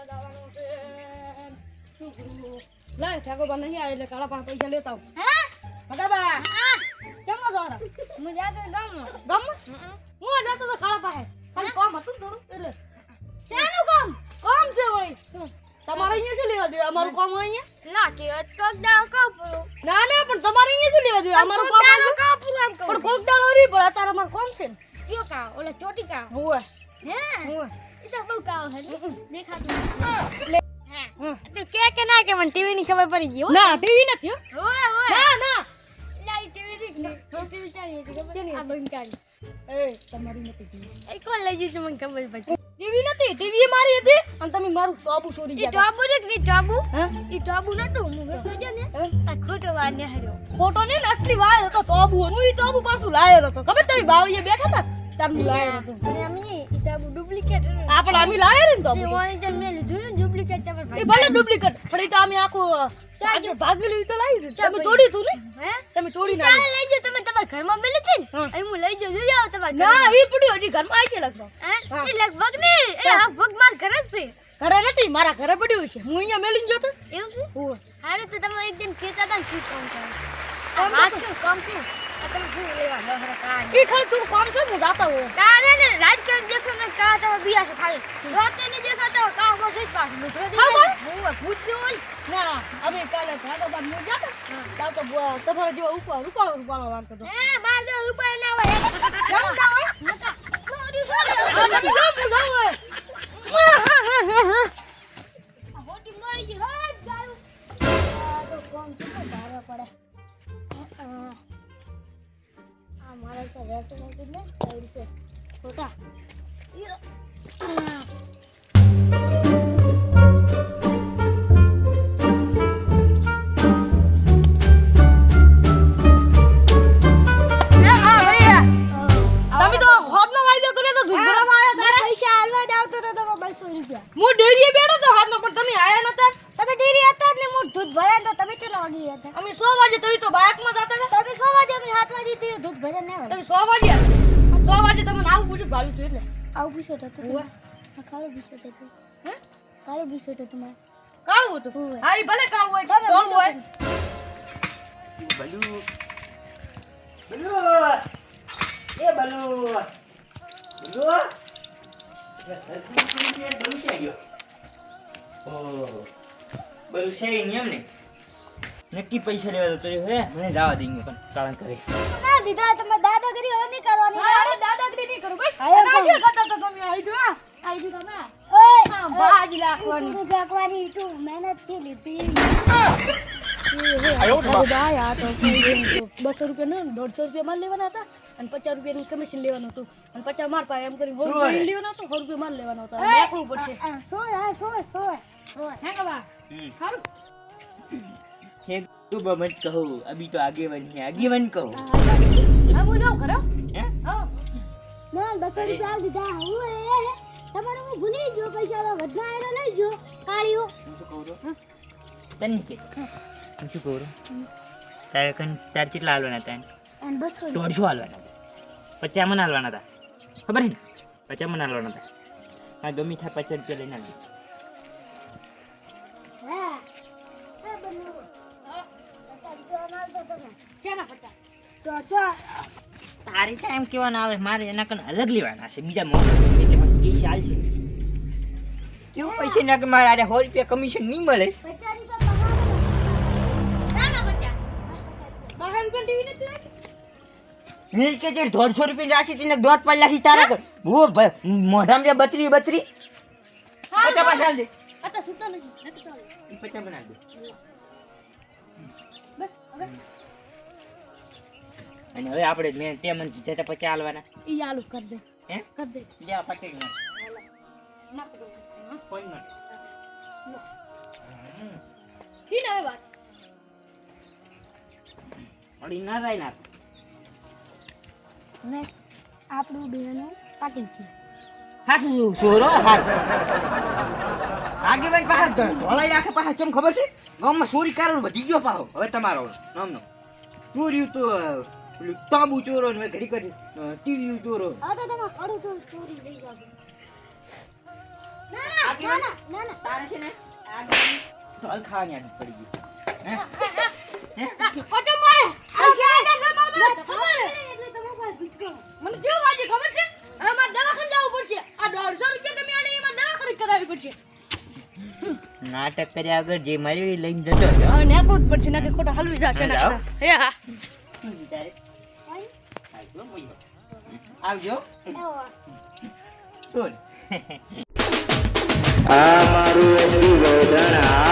લેવા જવાનું છે. શું કરું? લાય ઠાકોર નહીં આવે એટલે કાળા પાંચ પૈસા લેતા આવું. હે? ફટાબા આ કેમ જવાના? હું જાતો ગામમાં. ગમ હું જતો તો કાળા પાસે ખાલી કોમ હતું થોડું. એટલે. શેનું કામ? કોમ છે ભાઈ તમારે અહીંયા શું લેવા જોઈએ અમારું કામ અહીંયા? ના કે કોક દાવ કાપું. ના ના પણ તમારે અહીંયા શું લેવા જોઈએ અમારું કામ હોય કાપું એમ પણ કોક દાડો રી પણ અત્યારે અમારું કામ છે કયો કા ઓલે ચોટી કા હોવે હે? હોવે કે કે ના કે મને ટીવી ની ખબર પડી ગઈ નથી હો. ના ના ખબર આ ગયું છે ટીવી નથી ટીવી મારી હતી અને તમે મારું ટોબુ ચોરી ગયા ટાબુ ને ટાબુ એ ટાબુ નતું ને ખોટો વાર ને હર્યો ફોટો ને અસલી વાયર હતો ટોબુ હું એ ટોબુ પાછું લાયો હતો ખબર તમે બાવળીએ બેઠા હતા તમને લાયો હતો અને અમે એ ટાબુ ડુપ્લિકેટ આ પણ અમે લાયો ને તો? એ વાય જે મે લીધું ને ડુપ્લિકેટ ચપર એ ભલે ડુપ્લિકેટ પણ એ તો અમે આખો ચાર ભાગેલી તો લાવી દીધું. તમે તોડી તું ને? હે? તમે તોડી ના ચાલ લઈ જાઓ તમે તમારા ઘરમાં મેલે છે ને હા. હું લઈ જાઉં જોઈ આવો તમારા ના ઈ પડ્યું હજી ઘરમાં આવી છે લગભગ. હે? એ લગભગ ને એ લગભગ માર ઘરે જ છે. ઘરે નથી મારા ઘરે પડ્યું છે. હું અહીંયા મેલીને ગયો તો એવું છે? ઓ હારે તો તમે એક દિન કહેતા હતા ને શું કામ કરો? કામ આ શું કામ શું? આ તમે શું ઈ ખાલી થોડું કામ છે હું જાતા હોય કાલે ને રાજકારણ દેખો ને કા તમે બિયા છો ખાલી. રાતે નહીં દેખાતા હોય કા બસ જ પાછું મિત્રો હા, બસ. હું ભૂત હોય ના અમે કાલે ભાગો બારનું જાતા. તો બ- તમારા જેવા ઉપર રૂપાળો રૂપાળો લાગતો હતો. હે માર દે ઉપર ના હોય હોય? સોરી આ હું બસો રૂપિયા. હું ડેરીએ બેઠો તો હાથનો પણ તમે આયા નતા. તમે ડેરી હતા ને હું દૂધ ભર્યા તો તમે કેટલા વાગે હતા? અમે સો વાગે તમે તો બાઇકમાં જતા તમે સો વાગે અમે હાથમાં વાગે દૂધ ભર્યા ના તમે સો વાગે સો વાગે તમને આવું પૂછ્યું ભાડું છું એટલે આવું પૂછો તો તો કાળો પૂછો તો તો હે? કાળો પૂછો તો તમારે. કાળું હતું. હા ઈ ભલે કાળું હોય ધોળું હોય? બલુ. બલુ. એ બલુ. બલુ. એ બલુ છે ગયો? ઓહ બલુ છે નિયમ ને. નક્કી પૈસા લેવા તો હે મને જવા દઈ પણ કારણ કરે. ના દીધા તમે દાદાગીરી હવે નહીં કરવાની. અરે દાદાગીરી નહીં કરું. બસ હા, એમ ના કહું. શું કરતા તો તમે આઈડું આ આઈડું તમે ઓય હા, બાજ લાખવાની. તું રાખવાની તું મહેનતથી લીધી. બસો રૂપિયા ને દોઢસો રૂપિયા માલ લેવાના હતા અને પચાસ રૂપિયાનું કમિશન લેવાનું હતું. અને પચાસ માર પાસે એમ કરી સો રૂપિયા? લેવાનો હતો સો રૂપિયા માલ લેવાનો હતો. રાખવું પડશે. સો હા સો સો સો હે કે સારું હે તું બમત કહો. અભી તો આગે વન है આગે વન કહો હા હું જાઉં ખરો હે? હા. ના બસો રૂપિયા આલ દીધા હું એ તમારે હું ભૂલી ગયો. પૈસા લો વધના આયેલો લઈ ગયો. કાળીઓ. હું શું કહું છું? તને કે? હું. શું કહું તારે કન તારે કેટલા હાલવાના હતા અને બસો દોઢસો હાલવાના પચાસ મણ હાલવાના હતા. ખબર છે ને? પચાસ મણ હાલવાના હતા. હા ગમી થાય પચાસ રૂપિયા લઈને આવજો તારે છે એમ કહેવાના આવે મારે એના કને અલગ લેવાના છે બીજા મોટા એટલે પછી પૈસા હાલશે. કેવું પૈસા ના કે મારે સો રૂપિયા કમિશન નહીં મળે? કે જે દોઢસો રૂપિયા રાશી તેને દોત પાડી નાખી તારે ભૂ મોઢામાં જે બત્રી બત્રી. પચાસ પાછા દે પચાસ બનાવી દે. અને હવે આપણે મેં તે મને કીધા હતા પછી હાલવાના. ઈ આલુ કર દે. હે? કર દે. લે આ પચાસ ના નાખ દો. કોઈ ના હવે વાત અડી ના જાય ના ને આપણું બેનો પાટી છે હાસુ સોરો હાર આગે ભાઈ પાછા ધોળાઈ રાખે પાછા ચમ ખબર છે? ગામમાં ચોરી કારણ વધી ગયો પાછો હવે તમારો નામનો. ચોર્યું તો પેલું તાંબુ ચોરો ને ઘડી ઘડી ટીવી ચોરો. આ તો તમે કડું તો ચોરી લઈ જાવ ના ના ના ના ના. તારે છે ને આ ઢોલ ખાવાની આદત પડી ગઈ. હે? ઓચો મારે આ છે આ તો મારે તમારે. એટલે તમે પાસ ભૂતકો. મને જો વાજે ખબર છે? અને મારે દવાખાને જવું પડશે. આ 150 રૂપિયા તમે આલે એમાં દવાખાને કરાવી પડશે. નાટક કર્યા વગર જે મળ્યું એ લઈને જતો હવે જ પડશે નાખે કે ખોટા હલવી જશે નાખે. હે આવજો. આ મારું એસટી ગોધરા.